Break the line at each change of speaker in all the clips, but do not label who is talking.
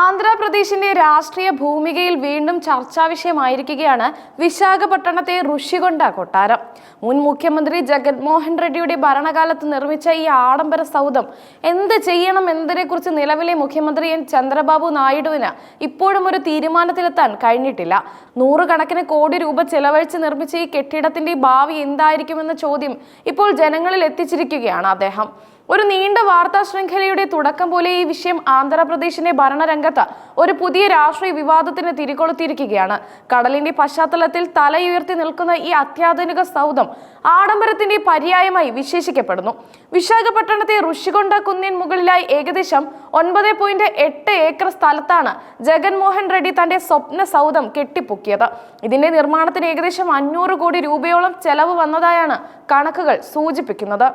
ആന്ധ്രാപ്രദേശിന്റെ രാഷ്ട്രീയ ഭൂമികയിൽ വീണ്ടും ചർച്ചാ വിഷയമായിരിക്കുകയാണ് വിശാഖപട്ടണത്തെ ഋഷികൊണ്ട കൊട്ടാരം. മുൻ മുഖ്യമന്ത്രി ജഗൻമോഹൻ റെഡ്ഡിയുടെ ഭരണകാലത്ത് നിർമ്മിച്ച ഈ ആഡംബര സൗധം എന്ത് ചെയ്യണം എന്നതിനെക്കുറിച്ച് നിലവിലെ മുഖ്യമന്ത്രി എൻ ചന്ദ്രബാബു നായിഡുവിന് ഇപ്പോഴും ഒരു തീരുമാനത്തിലെത്താൻ കഴിഞ്ഞിട്ടില്ല. നൂറുകണക്കിന് കോടി രൂപ ചെലവഴിച്ച് നിർമ്മിച്ച ഈ കെട്ടിടത്തിന്റെ ഭാവി എന്തായിരിക്കുമെന്ന ചോദ്യം ഇപ്പോൾ ജനങ്ങളിൽ എത്തിച്ചിരിക്കുകയാണ് അദ്ദേഹം. ഒരു നീണ്ട വാർത്താ ശൃംഖലയുടെ തുടക്കം പോലെ ഈ വിഷയം ആന്ധ്രാപ്രദേശിന്റെ ഭരണരംഗത്ത് ഒരു പുതിയ രാഷ്ട്രീയ വിവാദത്തിന് തിരികൊളുത്തിയിരിക്കുകയാണ്. കടലിന്റെ പശ്ചാത്തലത്തിൽ തലയുയർത്തി നിൽക്കുന്ന ഈ അത്യാധുനിക സൗധം ആഡംബരത്തിന്റെ പര്യായമായി വിശേഷിക്കപ്പെടുന്നു. വിശാഖപട്ടണത്തെ ഋഷികൊണ്ട കുന്നിൻ മുകളിലായി ഏകദേശം ഒൻപത് പോയിന്റ് എട്ട് ഏക്കർ സ്ഥലത്താണ് ജഗൻമോഹൻ റെഡ്ഡി തന്റെ സ്വപ്ന സൗധം കെട്ടിപ്പൊക്കിയത്. ഇതിന്റെ നിർമ്മാണത്തിന് ഏകദേശം അഞ്ഞൂറ് കോടി രൂപയോളം ചെലവ് വന്നതായാണ് കണക്കുകൾ സൂചിപ്പിക്കുന്നത്.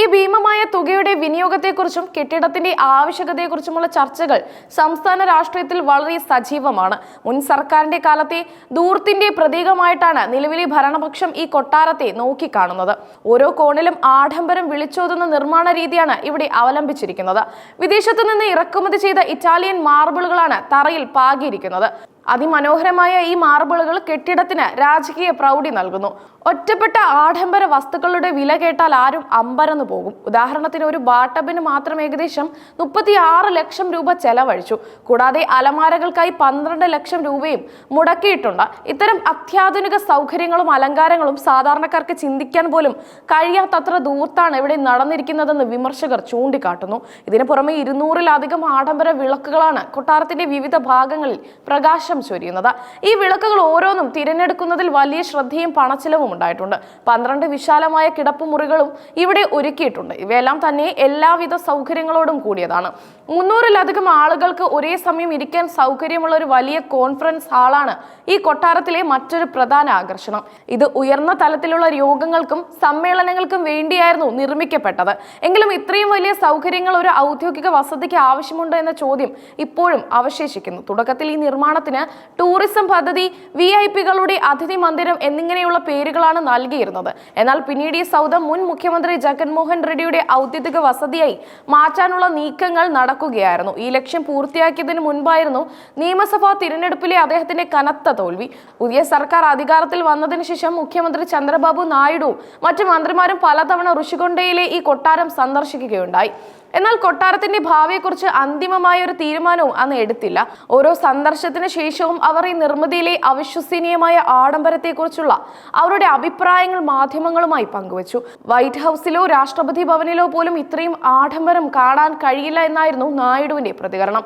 ഈ ഭീമമായ തുകയുടെ വിനിയോഗത്തെക്കുറിച്ചും കെട്ടിടത്തിന്റെ ആവശ്യകതയെക്കുറിച്ചുമുള്ള ചർച്ചകൾ സംസ്ഥാന രാഷ്ട്രീയത്തിൽ വളരെ സജീവമാണ്. മുൻ സർക്കാരിന്റെ കാലത്തെ ദൂർത്തിന്റെ പ്രതീകമായിട്ടാണ് നിലവിലെ ഭരണപക്ഷം ഈ കൊട്ടാരത്തെ നോക്കിക്കാണുന്നത്. ഓരോ കോണിലും ആഡംബരം വിളിച്ചോതുന്ന നിർമ്മാണ രീതിയാണ് ഇവിടെ അവലംബിച്ചിരിക്കുന്നത്. വിദേശത്തു നിന്ന് ഇറക്കുമതി ചെയ്ത ഇറ്റാലിയൻ മാർബിളുകളാണ് തറയിൽ പാകിയിരിക്കുന്നത്. അതിമനോഹരമായ ഈ മാർബിളുകൾ കെട്ടിടത്തിന് രാജകീയ പ്രൗഢി നൽകുന്നു. ഒറ്റപ്പെട്ട ആഡംബര വസ്തുക്കളുടെ വില കേട്ടാൽ ആരും അമ്പരന്ന് പോകും. ഉദാഹരണത്തിന് ഒരു ബാട്ടബിന് മാത്രം ഏകദേശം മുപ്പത്തി ആറ് ലക്ഷം രൂപ ചെലവഴിച്ചു. കൂടാതെ അലമാരകൾക്കായി പന്ത്രണ്ട് ലക്ഷം രൂപയും മുടക്കിയിട്ടുണ്ട്. ഇത്തരം അത്യാധുനിക സൗകര്യങ്ങളും അലങ്കാരങ്ങളും സാധാരണക്കാർക്ക് ചിന്തിക്കാൻ പോലും കഴിയാത്തത്ര ദൂർത്താണ് ഇവിടെ നടന്നിരിക്കുന്നതെന്ന് വിമർശകർ ചൂണ്ടിക്കാട്ടുന്നു. ഇതിനു പുറമെ ഇരുന്നൂറിലധികം ആഡംബര വിളക്കുകളാണ് കൊട്ടാരത്തിന്റെ വിവിധ ഭാഗങ്ങളിൽ പ്രകാശം ചൊരിയുന്നത്. ഈ വിളക്കുകൾ ഓരോന്നും തിരഞ്ഞെടുക്കുന്നതിൽ വലിയ ശ്രദ്ധയും പണച്ചിലവും ഉണ്ടായിട്ടുണ്ട്. പന്ത്രണ്ട് വിശാലമായ കിടപ്പുമുറികളും ഇവിടെ ഒരുക്കിയിട്ടുണ്ട്. ഇവയെല്ലാം തന്നെ എല്ലാവിധ സൗകര്യങ്ങളോടും കൂടിയതാണ്. മുന്നൂറിലധികം ആളുകൾക്ക് ഒരേ സമയം ഇരിക്കാൻ സൗകര്യമുള്ള ഒരു വലിയ കോൺഫറൻസ് ഹാളാണ് ഈ കൊട്ടാരത്തിലെ മറ്റൊരു പ്രധാന ആകർഷണം. ഇത് ഉയർന്ന തലത്തിലുള്ള യോഗങ്ങൾക്കും സമ്മേളനങ്ങൾക്കും വേണ്ടിയായിരുന്നു നിർമ്മിക്കപ്പെട്ടത്. എങ്കിലും ഇത്രയും വലിയ സൗകര്യങ്ങൾ ഒരു ഔദ്യോഗിക വസതിക്ക് ആവശ്യമുണ്ടോ എന്ന ചോദ്യം ഇപ്പോഴും അവശേഷിക്കുന്നു. തുടക്കത്തിൽ ഈ നിർമ്മാണത്തിന് ടൂറിസം പദ്ധതി വി ഐ പികളുടെ അതിഥി മന്ദിരം എന്നിങ്ങനെയുള്ള പേരുകളാണ് നൽകിയിരുന്നത്. എന്നാൽ പിന്നീട് ഈ സൗദം മുൻ മുഖ്യമന്ത്രി ജഗൻമോഹൻ റെഡ്ഡിയുടെ ഔദ്യോഗിക വസതിയായി മാറ്റാനുള്ള നീക്കങ്ങൾ നടക്കുകയായിരുന്നു. ഈ ലക്ഷ്യം പൂർത്തിയാക്കിയതിന് മുൻപായിരുന്നു നിയമസഭാ തിരഞ്ഞെടുപ്പിലെ അദ്ദേഹത്തിന്റെ കനത്ത തോൽവി. പുതിയ സർക്കാർ അധികാരത്തിൽ വന്നതിന് ശേഷം മുഖ്യമന്ത്രി ചന്ദ്രബാബു നായിഡുവും മറ്റു മന്ത്രിമാരും പലതവണ ഋഷികൊണ്ടയിലെ ഈ കൊട്ടാരം സന്ദർശിക്കുകയുണ്ടായി. എന്നാൽ കൊട്ടാരത്തിന്റെ ഭാവിയെക്കുറിച്ച് അന്തിമമായ ഒരു തീരുമാനവും അന്ന് എടുത്തില്ല. ഓരോ സന്ദർശത്തിന് ശേഷവും അവർ ഈ നിർമ്മിതിയിലെ അവിശ്വസനീയമായ ആഡംബരത്തെക്കുറിച്ചുള്ള അവരുടെ അഭിപ്രായങ്ങൾ മാധ്യമങ്ങളുമായി പങ്കുവച്ചു. വൈറ്റ് ഹൗസിലോ രാഷ്ട്രപതി ഭവനിലോ പോലും ഇത്രയും ആഡംബരം കാണാൻ കഴിയില്ല എന്നായിരുന്നു നായിഡുവിന്റെ പ്രതികരണം.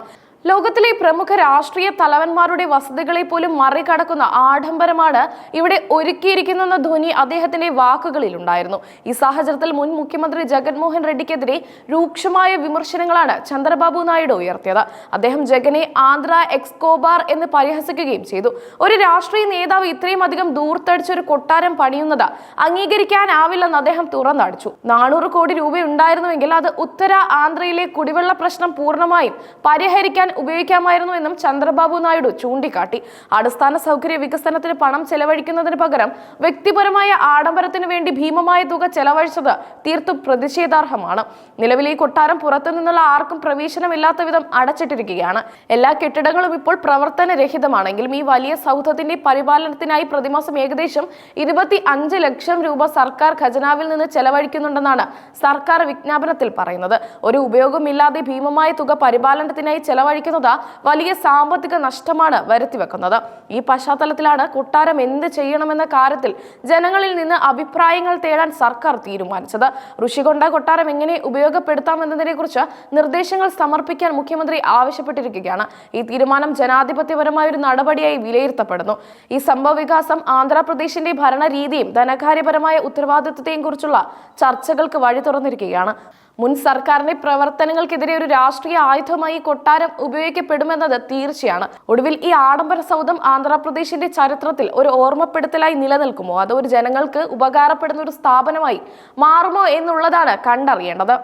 ലോകത്തിലെ പ്രമുഖ രാഷ്ട്രീയ തലവന്മാരുടെ വസതികളെ പോലും മറികടക്കുന്ന ആഡംബരമാണ് ഇവിടെ ഒരുക്കിയിരിക്കുന്നെന്ന ധ്വനി അദ്ദേഹത്തിന്റെ വാക്കുകളിൽ ഉണ്ടായിരുന്നു. ഈ സാഹചര്യത്തിൽ മുൻ മുഖ്യമന്ത്രി ജഗൻമോഹൻ റെഡ്ഡിക്കെതിരെ രൂക്ഷമായ വിമർശനങ്ങളാണ് ചന്ദ്രബാബു നായിഡു ഉയർത്തിയത്. അദ്ദേഹം ജഗനെ ആന്ധ്ര എക്സ്കോബാർ എന്ന് പരിഹസിക്കുകയും ചെയ്തു. ഒരു രാഷ്ട്രീയ നേതാവ് ഇത്രയും അധികം ദൂർത്തടിച്ച ഒരു കൊട്ടാരം പണിയുന്നത് അംഗീകരിക്കാനാവില്ലെന്ന് അദ്ദേഹം തുറന്നടിച്ചു. നാനൂറ് കോടി രൂപ ഉണ്ടായിരുന്നുവെങ്കിൽ അത് ഉത്തര ആന്ധ്രയിലെ കുടിവെള്ള പ്രശ്നം പൂർണമായും പരിഹരിക്കാൻ ഉപയോഗിക്കാമായിരുന്നു എന്നും ചന്ദ്രബാബു നായിഡു ചൂണ്ടിക്കാട്ടി. അടിസ്ഥാന സൗകര്യ വികസനത്തിന് പണം ചെലവഴിക്കുന്നതിന് പകരം വ്യക്തിപരമായ ആഡംബരത്തിന് വേണ്ടി ഭീമമായ തുക ചെലവഴിച്ചത് തീർത്തും പ്രതിഷേധാർഹമാണ്. നിലവിൽ ഈ കൊട്ടാരം പുറത്തു നിന്നുള്ള ആർക്കും പ്രവേശനമില്ലാത്ത വിധം അടച്ചിട്ടിരിക്കുകയാണ്. എല്ലാ കെട്ടിടങ്ങളും ഇപ്പോൾ പ്രവർത്തനരഹിതമാണെങ്കിലും ഈ വലിയ സൗധത്തിന്റെ പരിപാലനത്തിനായി പ്രതിമാസം ഏകദേശം ഇരുപത്തി അഞ്ച് ലക്ഷം രൂപ സർക്കാർ ഖജനാവിൽ നിന്ന് ചെലവഴിക്കുന്നുണ്ടെന്നാണ് സർക്കാർ വിജ്ഞാപനത്തിൽ പറയുന്നത്. ഒരു ഉപയോഗമില്ലാതെ ഭീമമായ തുക പരിപാലനത്തിനായി ചെലവഴിക്കുന്നത് വലിയ സാമ്പത്തിക നഷ്ടമാണ് വരുത്തിവെക്കുന്നത് ഈ പശ്ചാത്തലത്തിലാണ് കൊട്ടാരം എന്ത് ചെയ്യണമെന്ന കാര്യത്തിൽ ജനങ്ങളിൽ നിന്ന് അഭിപ്രായങ്ങൾ തേടാൻ സർക്കാർ തീരുമാനിച്ചത്. ഋഷികൊണ്ട കൊട്ടാരം എങ്ങനെ ഉപയോഗപ്പെടുത്താമെന്നതിനെ കുറിച്ച് നിർദ്ദേശങ്ങൾ സമർപ്പിക്കാൻ മുഖ്യമന്ത്രി ആവശ്യപ്പെട്ടിരിക്കുകയാണ്. ഈ തീരുമാനം ജനാധിപത്യപരമായ ഒരു നടപടിയായി വിലയിരുത്തപ്പെടുന്നു. ഈ സംഭവ വികാസം ആന്ധ്രാപ്രദേശിന്റെ ഭരണരീതിയും ധനകാര്യപരമായ ഉത്തരവാദിത്വത്തെയും കുറിച്ചുള്ള ചർച്ചകൾക്ക് വഴി തുറന്നിരിക്കുകയാണ്. മുൻ സർക്കാരിന്റെ പ്രവർത്തനങ്ങൾക്കെതിരെ ഒരു രാഷ്ട്രീയ ആയുധമായി കൊട്ടാരം ഉപയോഗിക്കപ്പെടുമെന്നത് തീർച്ചയാണ്. ഒടുവിൽ ഈ ആഡംബര സൗധം ആന്ധ്രാപ്രദേശിന്റെ ചരിത്രത്തിൽ ഒരു ഓർമ്മപ്പെടുത്തലായി നിലനിൽക്കുമോ? അതോ ഒരു ജനങ്ങൾക്ക് ഉപകാരപ്പെടുന്ന ഒരു സ്ഥാപനമായി മാറുമോ എന്നുള്ളതാണ് കണ്ടറിയേണ്ടത്.